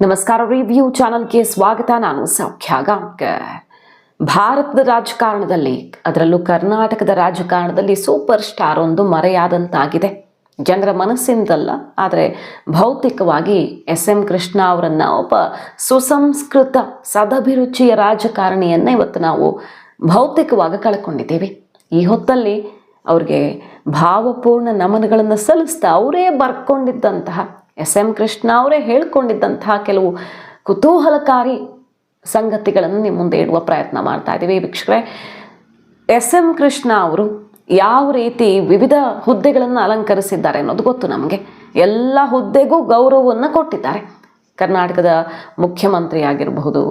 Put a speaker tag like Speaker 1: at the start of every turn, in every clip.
Speaker 1: ನಮಸ್ಕಾರ ರಿವ್ಯೂ ಚಾನಲ್ಗೆ ಸ್ವಾಗತ. ನಾನು ಸೌಖ್ಯ ಗಾಂವ್ಕರ್ ಭಾರತದ ರಾಜಕಾರಣದಲ್ಲಿ, ಅದರಲ್ಲೂ ಕರ್ನಾಟಕದ ರಾಜಕಾರಣದಲ್ಲಿ ಸೂಪರ್ ಸ್ಟಾರ್ ಒಂದು ಮರೆಯಾದಂತಾಗಿದೆ. ಜನರ ಮನಸ್ಸಿಂದಲ್ಲ, ಆದರೆ ಭೌತಿಕವಾಗಿ ಎಸ್ ಎಂ ಕೃಷ್ಣ ಅವರನ್ನ ಒಬ್ಬ ಸುಸಂಸ್ಕೃತ ಸದಭಿರುಚಿಯ ರಾಜಕಾರಣಿಯನ್ನ ಇವತ್ತು ನಾವು ಭೌತಿಕವಾಗಿ ಕಳ್ಕೊಂಡಿದ್ದೀವಿ. ಈ ಹೊತ್ತಲ್ಲಿ ಅವ್ರಿಗೆ ಭಾವಪೂರ್ಣ ನಮನಗಳನ್ನು ಸಲ್ಲಿಸ್ತಾ ಅವರೇ ಬರ್ಕೊಂಡಿದ್ದಂತಹ ಎಸ್ ಎಂ ಕೃಷ್ಣ ಅವರೇ ಹೇಳ್ಕೊಂಡಿದ್ದಂತಹ ಕೆಲವು ಕುತೂಹಲಕಾರಿ ಸಂಗತಿಗಳನ್ನು ನಿಮ್ಮ ಮುಂದೆ ಇಡುವ ಪ್ರಯತ್ನ ಮಾಡ್ತಾ ಇದ್ದೀವಿ. ವೀಕ್ಷಕರೇ ಎಸ್ ಎಂ ಕೃಷ್ಣ ಅವರು ಯಾವ ರೀತಿ ವಿವಿಧ ಹುದ್ದೆಗಳನ್ನು ಅಲಂಕರಿಸಿದ್ದಾರೆ ಅನ್ನೋದು ಗೊತ್ತು ನಮಗೆ. ಎಲ್ಲ ಹುದ್ದೆಗೂ ಗೌರವವನ್ನು ಕೊಟ್ಟಿದ್ದಾರೆ. ಕರ್ನಾಟಕದ ಮುಖ್ಯಮಂತ್ರಿ ಆಗಿರಬಹುದು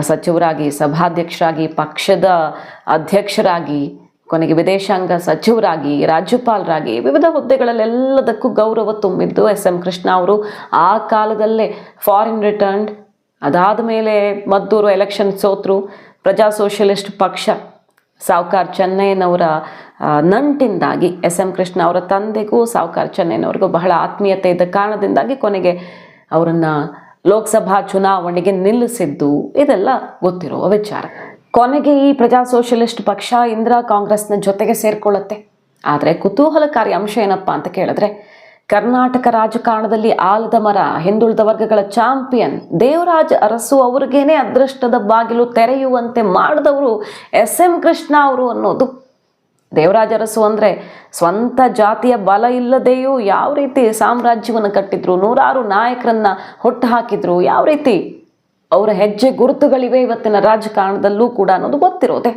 Speaker 1: ಸಚಿವರಾಗಿ, ಸಭಾಧ್ಯಕ್ಷರಾಗಿ, ಪಕ್ಷದ ಅಧ್ಯಕ್ಷರಾಗಿ ಕೊನೆಗೆ ವಿದೇಶಾಂಗ ಸಚಿವರಾಗಿ, ರಾಜ್ಯಪಾಲರಾಗಿ ವಿವಿಧ ಹುದ್ದೆಗಳಲ್ಲೆಲ್ಲದಕ್ಕೂ ಗೌರವ ತುಂಬಿದ್ದು ಎಸ್ ಎಂ ಕೃಷ್ಣ ಅವರು. ಆ ಕಾಲದಲ್ಲೇ ಫಾರಿನ್ ರಿಟರ್ನ್ ಅದಾದ ಮೇಲೆ ಮದ್ದೂರು ಎಲೆಕ್ಷನ್ ಸೋತರು. ಪ್ರಜಾ ಸೋಷಲಿಸ್ಟ್ ಪಕ್ಷ, ಸಾವ್ಕಾರ್ ಚೆನ್ನಯ್ಯನವರ ನಂಟಿಂದಾಗಿ ಎಸ್ ಎಂ ಕೃಷ್ಣ ಅವರ ತಂದೆಗೂ, ಸಾವ್ಕಾರ್ ಚೆನ್ನಯ್ಯನವ್ರಿಗೂ ಬಹಳ ಆತ್ಮೀಯತೆ ಇದ್ದ ಕಾರಣದಿಂದಾಗಿ ಕೊನೆಗೆ ಅವರನ್ನು ಲೋಕಸಭಾ ಚುನಾವಣೆಗೆ ನಿಲ್ಲಿಸಿದ್ದು ಇದೆಲ್ಲ ಗೊತ್ತಿರುವ ವಿಚಾರ. ಕೊನೆಗೆ ಈ ಪ್ರಜಾ ಸೋಷಲಿಸ್ಟ್ ಪಕ್ಷ ಇಂದಿರಾ ಕಾಂಗ್ರೆಸ್ನ ಜೊತೆಗೆ ಸೇರಿಕೊಳ್ಳುತ್ತೆ. ಆದರೆ ಕುತೂಹಲಕಾರಿ ಅಂಶ ಏನಪ್ಪಾ ಅಂತ ಕೇಳಿದ್ರೆ, ಕರ್ನಾಟಕ ರಾಜಕಾರಣದಲ್ಲಿ ಆಲದ ಮರ, ಹಿಂದುಳಿದ ವರ್ಗಗಳ ಚಾಂಪಿಯನ್, ದೇವರಾಜ್ ಅರಸು ಅವ್ರಿಗೇನೆ ಅದೃಷ್ಟದ ಬಾಗಿಲು ತೆರೆಯುವಂತೆ ಮಾಡಿದವರು ಎಸ್ ಎಂ ಕೃಷ್ಣ ಅವರು ಅನ್ನೋದು. ದೇವರಾಜ ಅರಸು ಅಂದರೆ ಸ್ವಂತ ಜಾತಿಯ ಬಲ ಇಲ್ಲದೆಯೂ ಯಾವ ರೀತಿ ಸಾಮ್ರಾಜ್ಯವನ್ನು ಕಟ್ಟಿದ್ರು, ನೂರಾರು ನಾಯಕರನ್ನ ಹುಟ್ಟು ಹಾಕಿದ್ರು, ಯಾವ ರೀತಿ ಅವರ ಹೆಜ್ಜೆ ಗುರುತುಗಳಿವೆ ಇವತ್ತಿನ ರಾಜಕಾರಣದಲ್ಲೂ ಕೂಡ ಅನ್ನೋದು ಗೊತ್ತಿರೋದೆ.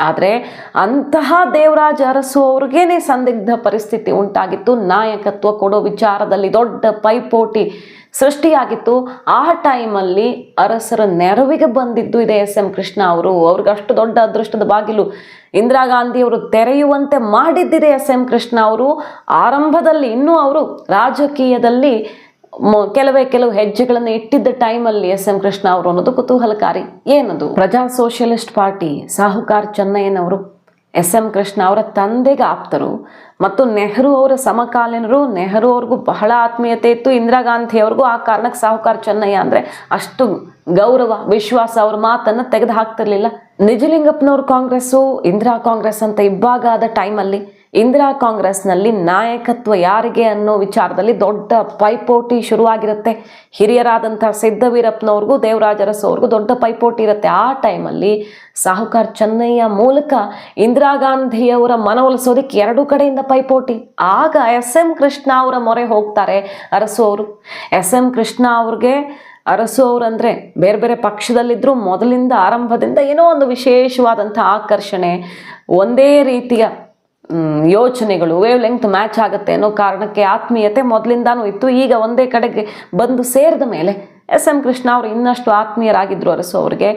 Speaker 1: ಆದರೆ ಅಂತಹ ದೇವರಾಜ ಅರಸು ಅವ್ರಿಗೇನೆ ಸಂದಿಗ್ಧ ಪರಿಸ್ಥಿತಿ ಉಂಟಾಗಿತ್ತು. ನಾಯಕತ್ವ ಕೊಡೋ ವಿಚಾರದಲ್ಲಿ ದೊಡ್ಡ ಪೈಪೋಟಿ ಸೃಷ್ಟಿಯಾಗಿತ್ತು. ಆ ಟೈಮಲ್ಲಿ ಅರಸರ ನೆರವಿಗೆ ಬಂದಿದ್ದು ಇದೆ ಎಸ್ ಎಂ ಕೃಷ್ಣ ಅವರು. ಅವ್ರಿಗೆ ಅಷ್ಟು ದೊಡ್ಡ ಅದೃಷ್ಟದ ಬಾಗಿಲು ಇಂದಿರಾ ಗಾಂಧಿಯವರು ತೆರೆಯುವಂತೆ ಮಾಡಿದ್ದಿದೆ ಎಸ್ ಎಂ ಕೃಷ್ಣ ಅವರು. ಆರಂಭದಲ್ಲಿ ಇನ್ನೂ ಅವರು ರಾಜಕೀಯದಲ್ಲಿ ಕೆಲವೇ ಕೆಲವು ಹೆಜ್ಜೆಗಳನ್ನು ಇಟ್ಟಿದ್ದ ಟೈಮಲ್ಲಿ ಎಸ್ ಎಂ ಕೃಷ್ಣ ಅವರು ಅನ್ನೋದು ಕುತೂಹಲಕಾರಿ. ಏನದು? ಪ್ರಜಾ ಸೋಷಿಯಲಿಸ್ಟ್ ಪಾರ್ಟಿ ಸಾಹುಕಾರ್ ಚೆನ್ನಯ್ಯನವರು, ಎಸ್ ಎಂ ಕೃಷ್ಣ ಅವರ ತಂದೆಗೆ ಆಪ್ತರು ಮತ್ತು ನೆಹರು ಅವರ ಸಮಕಾಲೀನರು. ನೆಹರು ಅವ್ರಿಗೂ ಬಹಳ ಆತ್ಮೀಯತೆ ಇತ್ತು. ಇಂದಿರಾ ಗಾಂಧಿ ಅವ್ರಿಗೂ ಆ ಕಾರಣಕ್ಕೆ ಸಾಹುಕಾರ್ ಚೆನ್ನಯ್ಯ ಅಂದರೆ ಅಷ್ಟು ಗೌರವ, ವಿಶ್ವಾಸ ಅವ್ರ ಮಾತನ್ನು ತೆಗೆದು ಹಾಕ್ತಿರ್ಲಿಲ್ಲ. ನಿಜಲಿಂಗಪ್ಪನವ್ರ ಕಾಂಗ್ರೆಸ್ಸು, ಇಂದಿರಾ ಕಾಂಗ್ರೆಸ್ ಅಂತ ಇಬ್ಬಾಗಾದ ಟೈಮಲ್ಲಿ ಇಂದಿರಾ ಕಾಂಗ್ರೆಸ್ನಲ್ಲಿ ನಾಯಕತ್ವ ಯಾರಿಗೆ ಅನ್ನೋ ವಿಚಾರದಲ್ಲಿ ದೊಡ್ಡ ಪೈಪೋಟಿ ಶುರುವಾಗಿರುತ್ತೆ. ಹಿರಿಯರಾದಂಥ ಸಿದ್ದವೀರಪ್ಪನವ್ರಿಗೂ ದೇವರಾಜ ಅರಸು ದೊಡ್ಡ ಪೈಪೋಟಿ ಇರುತ್ತೆ. ಆ ಟೈಮಲ್ಲಿ ಸಾಹುಕಾರ್ ಚೆನ್ನಯ್ಯ ಮೂಲಕ ಇಂದಿರಾ ಗಾಂಧಿಯವರ ಮನವೊಲಿಸೋದಕ್ಕೆ ಎರಡೂ ಕಡೆಯಿಂದ ಪೈಪೋಟಿ. ಆಗ ಎಸ್ ಎಂ ಕೃಷ್ಣ ಅವರ ಮೊರೆ ಹೋಗ್ತಾರೆ ಅರಸು ಅವರು. ಎಸ್ ಎಂ ಕೃಷ್ಣ ಅವ್ರಿಗೆ ಅರಸು ಅವರಂದರೆ ಬೇರೆ ಬೇರೆ ಪಕ್ಷದಲ್ಲಿದ್ದರೂ ಮೊದಲಿಂದ ಆರಂಭದಿಂದ ಏನೋ ಒಂದು ವಿಶೇಷವಾದಂಥ ಆಕರ್ಷಣೆ, ಒಂದೇ ರೀತಿಯ ಯೋಚನೆಗಳು ವೇವ್ ಲೆಂತ್ ಮ್ಯಾಚ್ ಆಗುತ್ತೆ ಅನ್ನೋ ಕಾರಣಕ್ಕೆ ಆತ್ಮೀಯತೆ ಮೊದಲಿಂದಾನೂ ಇತ್ತು. ಈಗ ಒಂದೇ ಕಡೆಗೆ ಬಂದು ಸೇರಿದ ಮೇಲೆ ಎಸ್ ಎಂ ಕೃಷ್ಣ ಅವರು ಇನ್ನಷ್ಟು ಆತ್ಮೀಯರಾಗಿದ್ದರು ಅರಸು ಅವರಿಗೆ.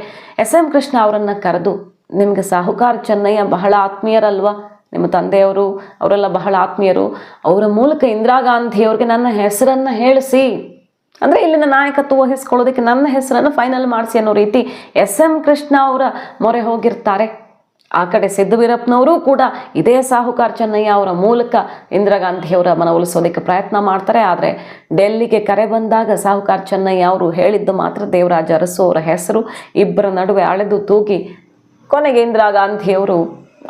Speaker 1: ಎಸ್ ಎಂ ಕೃಷ್ಣ ಅವರನ್ನು ಕರೆದು, ನಿಮಗೆ ಸಾಹುಕಾರ ಚೆನ್ನಯ್ಯ ಬಹಳ ಆತ್ಮೀಯರಲ್ವ? ನಿಮ್ಮ ತಂದೆಯವರು, ಅವರೆಲ್ಲ ಬಹಳ ಆತ್ಮೀಯರು. ಅವರ ಮೂಲಕ ಇಂದಿರಾ ಗಾಂಧಿಯವ್ರಿಗೆ ನನ್ನ ಹೆಸರನ್ನು ಹೇಳಿಸಿ. ಅಂದರೆ ಇಲ್ಲಿನ ನಾಯಕತ್ವ ವಹಿಸ್ಕೊಳ್ಳೋದಕ್ಕೆ ನನ್ನ ಹೆಸರನ್ನು ಫೈನಲ್ ಮಾಡಿಸಿ ಅನ್ನೋ ರೀತಿ ಎಸ್ ಎಂ ಕೃಷ್ಣ ಅವರ ಮೊರೆ ಹೋಗಿರ್ತಾರೆ. ಆ ಕಡೆ ಸಿದ್ದವೀರಪ್ಪನವರು ಕೂಡ ಇದೇ ಸಾಹುಕಾರ ಚೆನ್ನಯ್ಯ ಅವರ ಮೂಲಕ ಇಂದಿರಾ ಗಾಂಧಿಯವರ ಮನವೊಲಿಸೋದಕ್ಕೆ ಪ್ರಯತ್ನ ಮಾಡ್ತಾರೆ. ಆದರೆ ಡೆಲ್ಲಿಗೆ ಕರೆ ಬಂದಾಗ ಸಾಹುಕಾರ ಚೆನ್ನಯ್ಯ ಅವರು ಹೇಳಿದ್ದು ಮಾತ್ರ ದೇವರಾಜ ಅರಸು ಅವರ ಹೆಸರು, ಇಬ್ಬರ ನಡುವೆ ಅಳೆದು ತೂಗಿ ಕೊನೆಗೆ ಇಂದಿರಾ ಗಾಂಧಿಯವರು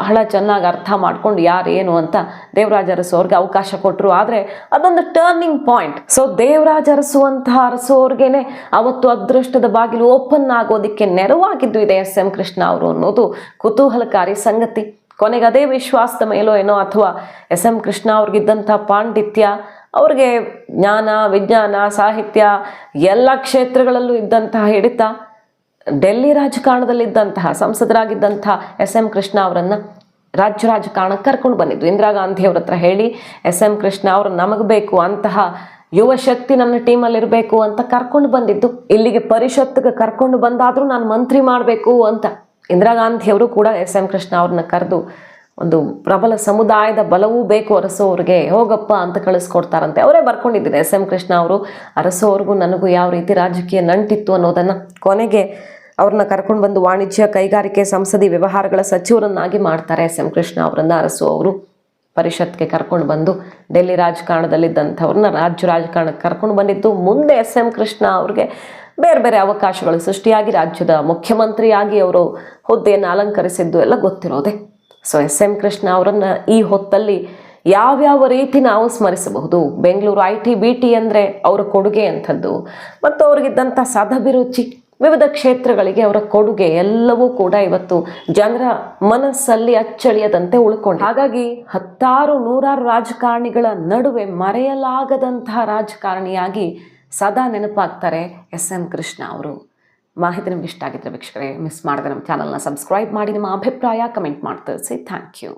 Speaker 1: ಬಹಳ ಚೆನ್ನಾಗಿ ಅರ್ಥ ಮಾಡ್ಕೊಂಡು ಏನು ಅಂತ ದೇವರಾಜ ಅರಸು ಅವ್ರಿಗೆ ಅವಕಾಶ ಕೊಟ್ಟರು ಆದರೆ ಅದೊಂದು ಟರ್ನಿಂಗ್ ಪಾಯಿಂಟ್ ಸೊ ದೇವರಾಜ ಅರಸುವಂತಹ ಅರಸು ಅವ್ರಿಗೇನೆ ಅವತ್ತು ಅದೃಷ್ಟದ ಬಾಗಿಲು ಓಪನ್ ಆಗೋದಕ್ಕೆ ನೆರವಾಗಿದ್ದು ಇದೆ ಎಸ್ ಎಂ ಕೃಷ್ಣ ಅವರು ಅನ್ನೋದು ಕುತೂಹಲಕಾರಿ ಸಂಗತಿ. ಕೊನೆಗೆ ಅದೇ ವಿಶ್ವಾಸದ ಮೇಲೋ ಏನೋ ಅಥವಾ ಎಸ್ ಎಂ ಕೃಷ್ಣ ಅವ್ರಿಗಿದ್ದಂಥ ಪಾಂಡಿತ್ಯ, ಅವ್ರಿಗೆ ಜ್ಞಾನ, ವಿಜ್ಞಾನ, ಸಾಹಿತ್ಯ ಎಲ್ಲ ಕ್ಷೇತ್ರಗಳಲ್ಲೂ ಇದ್ದಂತಹ ಹಿಡಿತ, ಡೆಲ್ಲಿ ರಾಜಕಾರಣದಲ್ಲಿದ್ದಂತಹ, ಸಂಸದರಾಗಿದ್ದಂತಹ ಎಸ್ ಎಂ ಕೃಷ್ಣ ಅವರನ್ನು ರಾಜ್ಯ ರಾಜಕಾರಣಕ್ಕೆ ಕರ್ಕೊಂಡು ಬಂದಿದ್ದು. ಇಂದಿರಾ ಗಾಂಧಿ ಅವ್ರ ಹತ್ರ ಹೇಳಿ, ಎಸ್ ಎಂ ಕೃಷ್ಣ ಅವರು ನಮಗೆ ಬೇಕು, ಅಂತಹ ಯುವ ಶಕ್ತಿ ನನ್ನ ಟೀಮಲ್ಲಿ ಇರಬೇಕು ಅಂತ ಕರ್ಕೊಂಡು ಬಂದಿದ್ದು. ಇಲ್ಲಿಗೆ ಪರಿಷತ್ಗೆ ಕರ್ಕೊಂಡು ಬಂದಾದರೂ ನಾನು ಮಂತ್ರಿ ಮಾಡಬೇಕು ಅಂತ. ಇಂದಿರಾ ಗಾಂಧಿಯವರು ಕೂಡ ಎಸ್ ಎಂ ಕೃಷ್ಣ ಅವ್ರನ್ನ ಕರೆದು ಒಂದು ಪ್ರಬಲ ಸಮುದಾಯದ ಬಲವೂ ಬೇಕು ಅರಸು ಅವ್ರಿಗೆ, ಹೋಗಪ್ಪ ಅಂತ ಕಳಿಸ್ಕೊಡ್ತಾರಂತೆ. ಅವರೇ ಬರ್ಕೊಂಡಿದ್ದಾರೆ. ಎಸ್ ಎಂ ಕೃಷ್ಣ ಅವರು, ಅರಸು ಅವ್ರಿಗೂ ನನಗೂ ಯಾವ ರೀತಿ ರಾಜಕೀಯ ನಂಟಿತ್ತು ಅನ್ನೋದನ್ನು ಕೊನೆಗೆ ಅವ್ರನ್ನ ಕರ್ಕೊಂಡು ಬಂದು ವಾಣಿಜ್ಯ ಕೈಗಾರಿಕೆ ಸಂಸದಿ ವ್ಯವಹಾರಗಳ ಸಚಿವರನ್ನಾಗಿ ಮಾಡ್ತಾರೆ ಎಸ್ ಎಂ ಕೃಷ್ಣ ಅವರನ್ನ ಅರಸು ಅವರು. ಪರಿಷತ್ಗೆ ಕರ್ಕೊಂಡು ಬಂದು ಡೆಲ್ಲಿ ರಾಜಕಾರಣದಲ್ಲಿದ್ದಂಥವ್ರನ್ನ ರಾಜ್ಯ ರಾಜಕಾರಣಕ್ಕೆ ಕರ್ಕೊಂಡು ಬಂದಿದ್ದು ಮುಂದೆ ಎಸ್ ಎಂ ಕೃಷ್ಣ ಅವ್ರಿಗೆ ಬೇರೆ ಬೇರೆ ಅವಕಾಶಗಳು ಸೃಷ್ಟಿಯಾಗಿ ರಾಜ್ಯದ ಮುಖ್ಯಮಂತ್ರಿಯಾಗಿ ಅವರು ಹುದ್ದೆಯನ್ನು ಅಲಂಕರಿಸಿದ್ದು ಎಲ್ಲ ಗೊತ್ತಿರೋದೆ. ಸೊ ಎಸ್ ಎಂ ಕೃಷ್ಣ ಅವರನ್ನು ಈ ಹೊತ್ತಲ್ಲಿ ಯಾವ್ಯಾವ ರೀತಿ ನಾವು ಸ್ಮರಿಸಬಹುದು? Bengaluru I T B T ಅಂದರೆ ಅವರ ಕೊಡುಗೆ ಅಂಥದ್ದು, ಮತ್ತು ಅವ್ರಿಗಿದ್ದಂಥ ಸದಭಿರುಚಿ ವಿವಿಧ ಕ್ಷೇತ್ರಗಳಿಗೆ ಅವರ ಕೊಡುಗೆ ಎಲ್ಲವೂ ಕೂಡ ಇವತ್ತು ಜನರ ಮನಸ್ಸಲ್ಲಿ ಅಚ್ಚಳಿಯದಂತೆ ಉಳ್ಕೊಂಡು ಹಾಗಾಗಿ ಹತ್ತಾರು ನೂರಾರು ರಾಜಕಾರಣಿಗಳ ನಡುವೆ ಮರೆಯಲಾಗದಂತಹ ರಾಜಕಾರಣಿಯಾಗಿ ಸದಾ ನೆನಪಾಗ್ತಾರೆ ಎಸ್ ಎಂ ಕೃಷ್ಣ ಅವರು. ಮಾಹಿತಿ ನಿಮ್ಗೆ ಇಷ್ಟ ಆಗಿದ್ದರೆ ವೀಕ್ಷಕರೇ, ಮಿಸ್ ಮಾಡಿದೆ ನಮ್ಮ ಚಾನಲ್ನ ಸಬ್ಸ್ಕ್ರೈಬ್ ಮಾಡಿ, ನಿಮ್ಮ ಅಭಿಪ್ರಾಯ ಕಮೆಂಟ್ ಮಾಡಿ ತಿಳಿಸಿ ಥ್ಯಾಂಕ್ ಯು